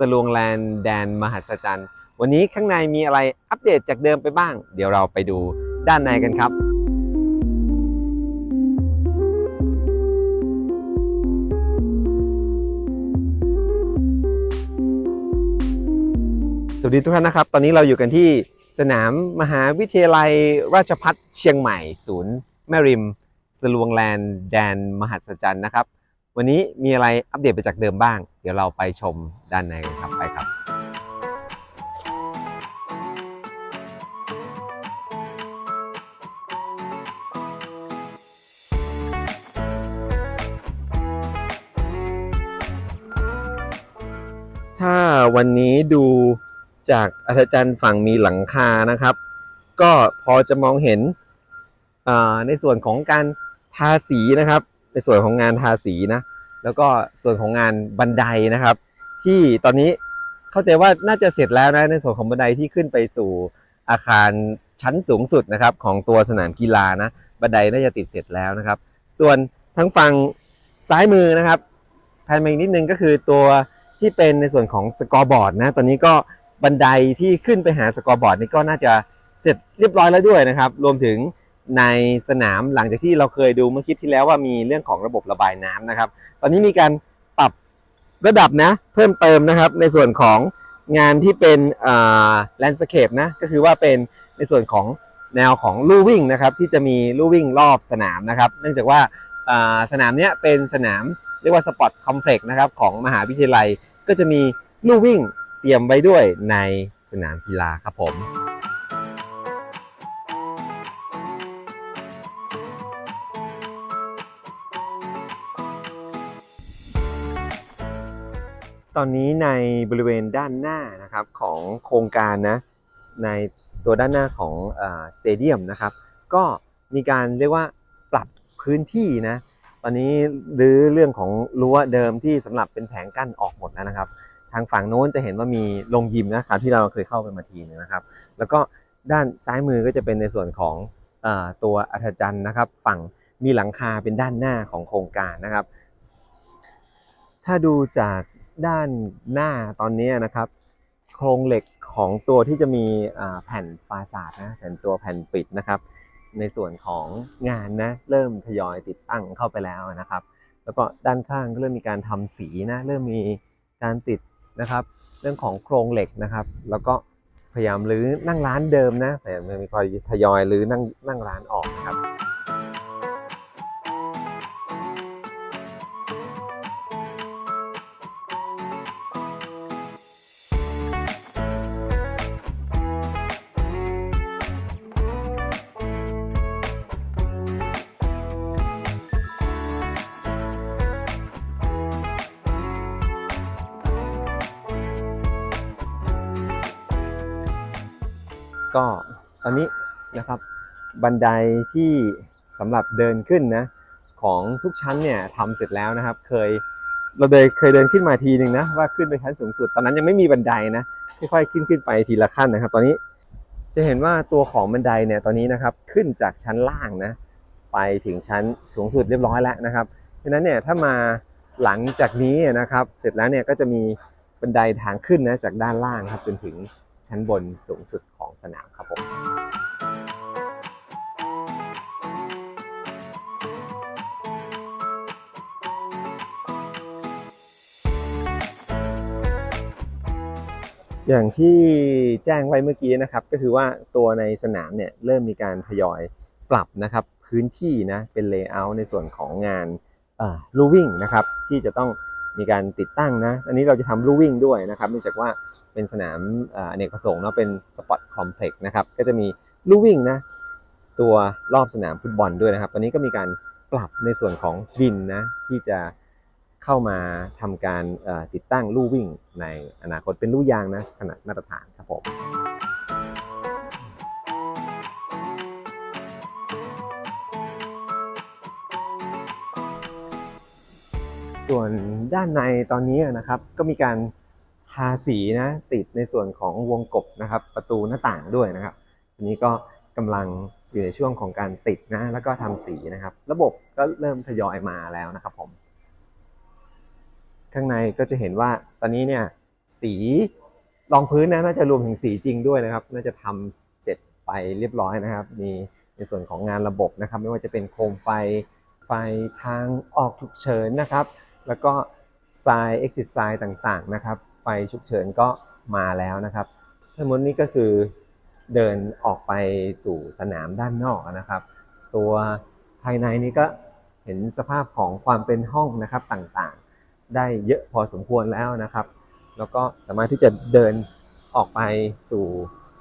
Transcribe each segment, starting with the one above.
สลวงแลนด์แดนมหัศจรรย์ วันนี้ข้างในมีอะไรอัปเดตจากเดิมไปบ้าง เดี๋ยวเราไปดูด้านในกันครับสวัสดีทุกท่านนะครับ ตอนนี้เราอยู่กันที่สนามมหาวิทยาลัยราชพัฒเชียงใหม่ ศูนย์แม่ริม สลวงแลนด์แดนมหัศจรรย์นะครับ วันนี้มีอะไรอัปเดตไปจากเดิมบ้าง เดี๋ยวเราไปชมด้านในกันครับไปครับ ถ้าวันนี้ดูจากอัศจรรย์ฝั่งมีหลังคานะครับ ก็พอจะมองเห็นในส่วนของการทาสีนะครับ ในส่วนของงานทาสีนะ แล้วก็ส่วนของงานบันไดนะครับ ที่ตอนนี้เข้าใจว่าน่าจะเสร็จแล้วนะในส่วนของบันไดที่ขึ้นไปสู่อาคารชั้นสูงสุดนะครับของตัวสนามกีฬานะบันไดน่าจะติดเสร็จแล้วนะครับ ส่วนทั้งฝั่งซ้ายมือนะครับแพนมาอีกนิดนึงก็คือตัวที่เป็นในส่วนของสกอร์บอร์ดนะตอนนี้ก็บันไดที่ขึ้นไปหาสกอร์บอร์ดนี่ก็น่าจะเสร็จเรียบร้อยแล้วด้วยนะครับ รวมถึง ในสนามหลังจากที่เราเคยดูเมื่อคลิปที่แล้วว่ามีเรื่องของระบบระบายน้ำนะครับ ตอนนี้มีการปรับระดับนะ เพิ่มเติมนะครับ ในส่วนของงานที่เป็นแลนด์สเคปนะก็คือว่าเป็นในส่วนของแนวของลู่วิ่งนะครับที่จะมีลู่วิ่งรอบสนามนะครับ เนื่องจากว่าอ่าสนามเนี้ยเป็นสนามเรียกว่าสปอร์ตคอมเพล็กซ์นะครับของมหาวิทยาลัยก็จะมีลู่วิ่งเตรียมไว้ด้วยในสนามกีฬาครับผม ตอนนี้ในบริเวณด้านหน้านะครับของโครงการนะในตัวด้านหน้าของสเตเดียมนะครับก็มีการเรียกว่าปรับพื้นที่นะตอนนี้รื้อเรื่องของรั้วเดิมที่สำหรับเป็นแผงกั้นออกหมดแล้วนะครับ ทางฝั่งโน้นจะเห็นว่ามีโรงยิมนะครับที่เราเคยเข้าไปมาทีนึงนะครับ แล้วก็ด้านซ้ายมือก็จะเป็นในส่วนของอตัวอัฐจันทร์นะครับ ฝั่งมีหลังคาเป็นด้านหน้าของโครงการนะครับ ถ้าดูจาก ด้านหน้าตอนนี้นะครับ โครงเหล็กของตัวที่จะมีแผ่นฟาสาดนะแผ่นตัวแผ่นปิดนะครับ ในส่วนของงานนะเริ่มทยอยติดตั้งเข้าไปแล้วนะครับ แล้วก็ด้านข้างก็เริ่มมีการทำสีนะเริ่มมีการติดนะครับ เรื่องของโครงเหล็กนะครับ แล้วก็พยายามรื้อนั่งร้านเดิมนะพยายามมีคอยทยอยรื้อนั่งนั่งร้านออกนะครับ ก็ตอนนี้นะครับบันไดที่สำหรับเดินขึ้นนะของทุกชั้นเนี่ยทำเสร็จแล้วนะครับ เคยเราเดินเคยเดินขึ้นมาทีหนึ่งนะว่าขึ้นไปชั้นสูงสุด ตอนนั้นยังไม่มีบันไดนะค่อยๆขึ้นขึ้นไปทีละขั้นนะครับ ตอนนี้จะเห็นว่าตัวของบันไดเนี่ยตอนนี้นะครับขึ้นจากชั้นล่างนะไปถึงชั้นสูงสุดเรียบร้อยแล้วนะครับเพราะนั้นเนี่ยถ้ามาหลังจากนี้นะครับ เสร็จแล้วเนี่ยก็จะมีบันไดทางขึ้นนะจากด้านล่างครับจนถึง ชั้นบนสูงสุดของสนามครับผมอย่างที่แจ้งไว้เมื่อกี้นะครับ ก็คือว่าตัวในสนามเนี่ยเริ่มมีการทยอยปรับนะครับพื้นที่นะเป็นเลเยอร์ในส่วนของงานลู่วิ่งนะครับที่จะต้องมีการติดตั้งนะ อันนี้เราจะทำลู่วิ่งด้วยนะครับเนื่องจากว่า เป็นสนามอเนกประสงค์เนาะเป็นสปอร์ตคอมเพล็กซ์นะครับก็จะมีลู่วิ่งนะตัวรอบสนามฟุตบอลด้วยนะครับ ตอนนี้ก็มีการปรับในส่วนของดินนะที่จะเข้ามาทำการติดตั้งลู่วิ่งในอนาคตเป็นลู่ยางนะขนาดมาตรฐานครับผมส่วนด้านในตอนนี้นะครับก็มีการ ทาสีนะติดในส่วนของวงกบนะครับประตูหน้าต่างด้วยนะครับทีนี้ก็กำลังอยู่ในช่วงของการติดนะแล้วก็ทำสีนะครับ ระบบก็เริ่มทยอยมาแล้วนะครับผม ข้างในก็จะเห็นว่าตอนนี้เนี่ยสีรองพื้นนะน่าจะรวมถึงสีจริงด้วยนะครับ น่าจะทำเสร็จไปเรียบร้อยนะครับ มีในส่วนของงานระบบนะครับ ไม่ว่าจะเป็นโคมไฟไฟทางออกฉุกเฉินนะครับ แล้วก็ทราย exit ทรายต่างๆนะครับ ฉุกเฉินก็มาแล้วนะครับสมมตินี่ก็คือเดินออกไปสู่สนามด้านนอกนะครับ ตัวภายในนี้ก็เห็นสภาพของความเป็นห้องนะครับต่างๆ ได้เยอะพอสมควรแล้วนะครับ แล้วก็สามารถที่จะเดินออกไปสู่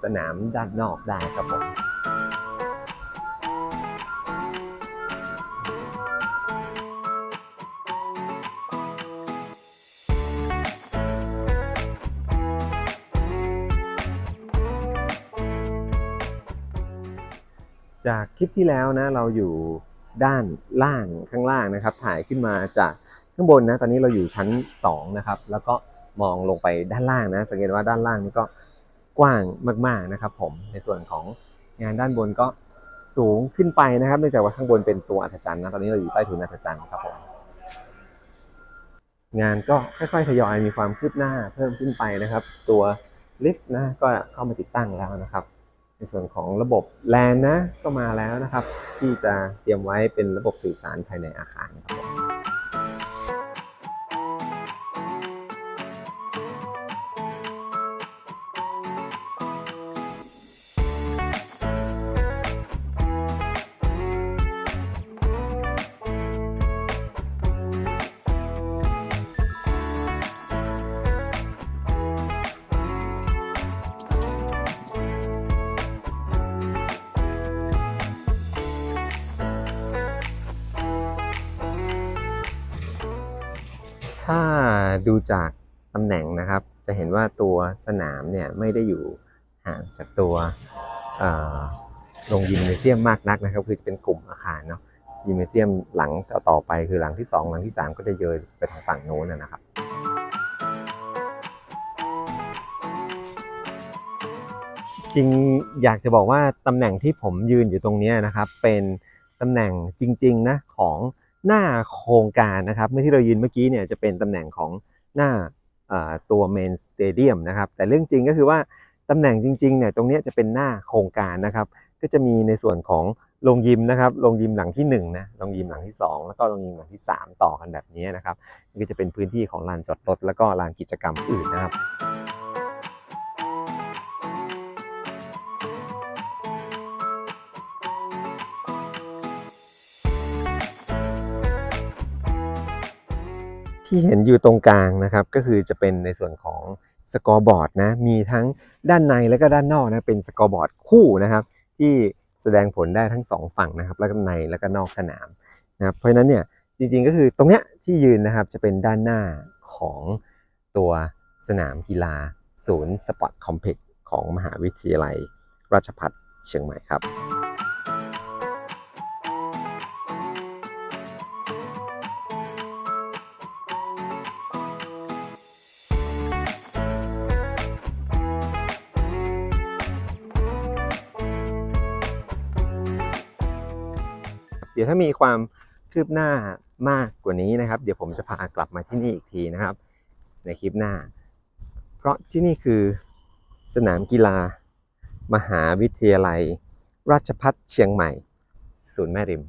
สนามด้านนอกได้ครับผม จากคลิปที่แล้วนะเราอยู่ด้านล่างข้างล่างนะครับ ถ่ายขึ้นมาจากข้างบนนะตอนนี้เราอยู่ชั้น2นะครับแล้วก็มองลงไปด้านล่างนะสังเกตว่าด้านล่างนี่ก็กว้างมากๆนะครับ ผมในส่วนของงานด้านบนก็สูงขึ้นไปนะครับเนื่องจากว่าข้างบนเป็นตัวอัศจรรย์นะตอนนี้เราอยู่ใต้ถุนอัศจรรย์ครับผมงานก็ค่อยๆทยอยมีความคืบหน้าเพิ่มขึ้นไปนะครับ ตัวลิฟต์นะก็เข้ามาติดตั้งแล้วนะครับ ในส่วนของระบบแลนนะก็มาแล้วนะครับ ที่จะเตรียมไว้เป็นระบบสื่อสารภายในอาคารครับ ถ้าดูจากตำแหน่งนะครับ จะเห็นว่าตัวสนามเนี่ยไม่ได้อยู่ห่างจากตัวโรงยิมเนเซียมมากนักนะครับ คือจะเป็นกลุ่มอาคารเนาะยิมเนเซียมหลังต่อไปคือหลังที่ 2 หลังที่ 3 ก็จะเยยไปทางฝั่งโน้นนะครับจริงอยากจะบอกว่าตำแหน่งที่ผมยืนอยู่ตรงนี้นะครับ เป็นตำแหน่งจริงๆนะของ หน้าโครงการนะครับเมื่อที่เรายืนเมื่อกี้เนี่ยจะเป็นตำแหน่งของหน้าตัวเมนสเตเดียมนะครับแต่เรื่องจริงก็คือว่าตำแหน่งจริงๆเนี่ยตรงนี้จะเป็นหน้าโครงการนะครับ ก็จะมีในส่วนของโรงยิมนะครับโรงยิมหลังที่1นะโรงยิมหลังที่ 2 แล้วก็โรงยิมหลังที่ 3 ต่อกันแบบนี้นะครับนี่ก็จะเป็นพื้นที่ของลานจอดรถแล้วก็ลานกิจกรรมอื่นนะครับ ที่เห็นอยู่ตรงกลางนะครับ ก็คือจะเป็นในส่วนของสกอร์บอร์ดนะ มีทั้งด้านในและก็ด้านนอกนะเป็นสกอร์บอร์ดคู่นะครับ ที่แสดงผลได้ทั้งสองฝั่งนะครับ แล้วก็ในแล้วก็นอกสนามนะครับเพราะฉะนั้นเนี่ยจริงๆก็คือตรงเนี้ยที่ยืนนะครับจะเป็นด้านหน้าของตัวสนามกีฬา ศูนย์สปอร์ตคอมเพล็กซ์ของมหาวิทยาลัย ราชภัฏเชียงใหม่ครับ ดี๋ยวถ้ามีความคืบหน้ามากกว่านี้นะครับ เดี๋ยวผมจะพากลับมาที่นี่อีกทีนะครับ ในคลิปหน้า เพราะที่นี่คือสนามกีฬา มหาวิทยาลัย ราชพัฒเชียงใหม่ ศูนย์แม่ริม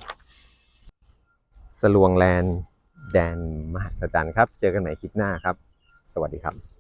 สลวงแลนด์แดนมหัศจรรย์ครับ เจอกันใหม่คลิปหน้าครับ สวัสดีครับ